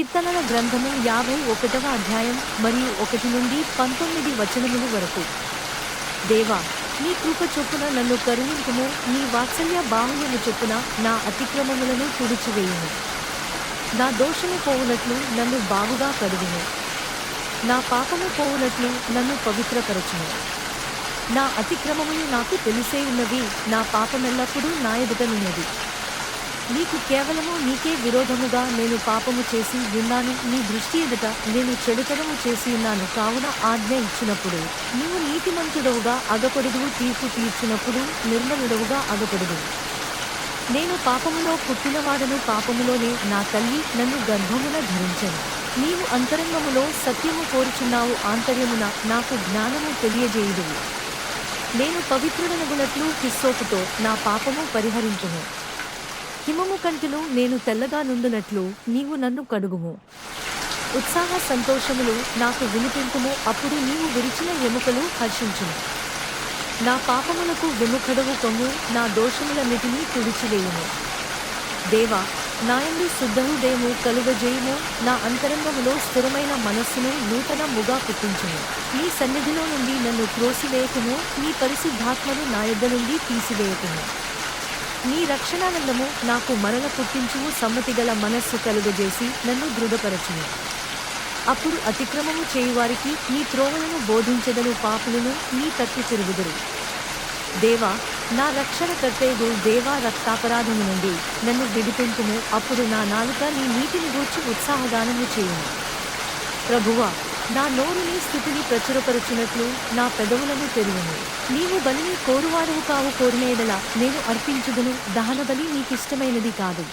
కీర్తనల గ్రంథము యాభై ఒకటవ అధ్యాయం మరియు ఒకటి నుండి పంతొమ్మిది వచనముల వరకు. దేవా నీ కృప చొప్పున నన్ను కరుణింపుము నీ వాత్సల్య బాహుల్యము చొప్పున నా అతిక్రమములను తుడిచివేయుము. నా దోషము పోవునట్లు నన్ను బాగుగా కడుగును నా పాపము పోవునట్లు నన్ను పవిత్రపరచును నా అతిక్రమములు నాకు తెలిసే ఉన్నవి నా పాపమెల్లప్పుడూ నా ఎదుటనున్నది నీకు కేవలము నీకే విరోధముగా నేను పాపము చేసి ఉన్నాను. నీ దృష్టి ఎదుట నేను చెడుతనము చేసి ఉన్నాను. కావున ఆజ్ఞ ఇచ్చినప్పుడు నీవు నీతిమంతుడవుగా అగపడుదువు తీర్పు తీర్చినప్పుడు నిర్మలుడవుగా అగపడుదువు నేను పాపములో పుట్టినవాడను పాపములోనే నా తల్లి నన్ను గర్భమున ధరించను. నీవు అంతరంగములో సత్యము కోరుచున్నావు. ఆంతర్యమున నాకు జ్ఞానము తెలియజేయుదువు. నేను పవిత్రుడనగునట్లు కిస్సోపుతో నా పాపము పరిహరించును హిమము కంటిలు నేను తెల్లగా నుండునట్లు నీవు నన్ను కడుగుము. ఉత్సాహ సంతోషములు నాకు వినిపింపుము అప్పుడు నీవు విరిచిన ఎముకలు హర్షించును నా పాపములకు వెముకడవు కొమ్ము నా దోషములన్నిటినీ తుడిచివేయుము. దేవా నాయండి శుద్ధహృదయము కలుగజేయుము నా అంతరంగములో స్థిరమైన మనస్సును నూతన ముగా పుట్టించుము. నీ సన్నిధిలో నుండి నన్ను త్రోసివేయకుము నీ పరిశుద్ధాత్మను నా యొద్ద నుండి తీసివేయకుము. నీ రక్షణానందము నాకు మరల పుట్టించుము సమ్మతిగల మనస్సు కలుగజేసి నన్ను దృఢపరచుము. అప్పుడు అతిక్రమము చేయువారికి నీ త్రోవలను బోధించదను పాపులను నీ తట్టి తిరుగుదురు. దేవా నా రక్షణ కర్తేగు దేవా రక్తాపరాధము నుండి నన్ను విడిపింపుము అప్పుడు నా నాలుక నీ నీటిని గూర్చి ఉత్సాహగానము చేయును. ప్రభువా నా నోరుని స్థితిని ప్రచురపరచునట్లు నా పెదవులను తెరువును నీవు బలిని కోరువాడవు కావు కోరినేడల నేను అర్పించుదును. దహనబలి నీకిష్టమైనది కాదు.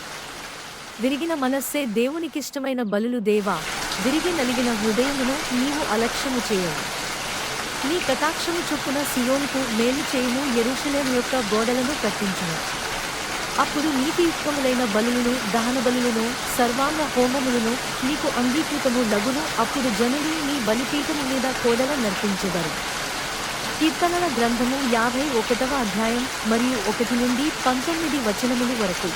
విరిగిన మనస్సే దేవునికిష్టమైన బలులు దేవా. విరిగి నలిగిన హృదయమును నీవు అలక్ష్యము చేయవు. నీ కటాక్షము చొప్పున సియోనుకు మేలు చేయము. యెరూషలేము యొక్క గోడలను కట్టించును అప్పుడు నీతి యుక్తములైన బలులను దహన బలులను సర్వాంగ హోమములను నీకు అంగీకృతము లగును అప్పుడు జనులు నీ బలిపీఠము మీద కోడల నర్పించెదరు. కీర్తనల గ్రంథము యాభై ఒకటవ అధ్యాయం మరియు ఒకటి నుండి పంతొమ్మిది వచనములు వరకు.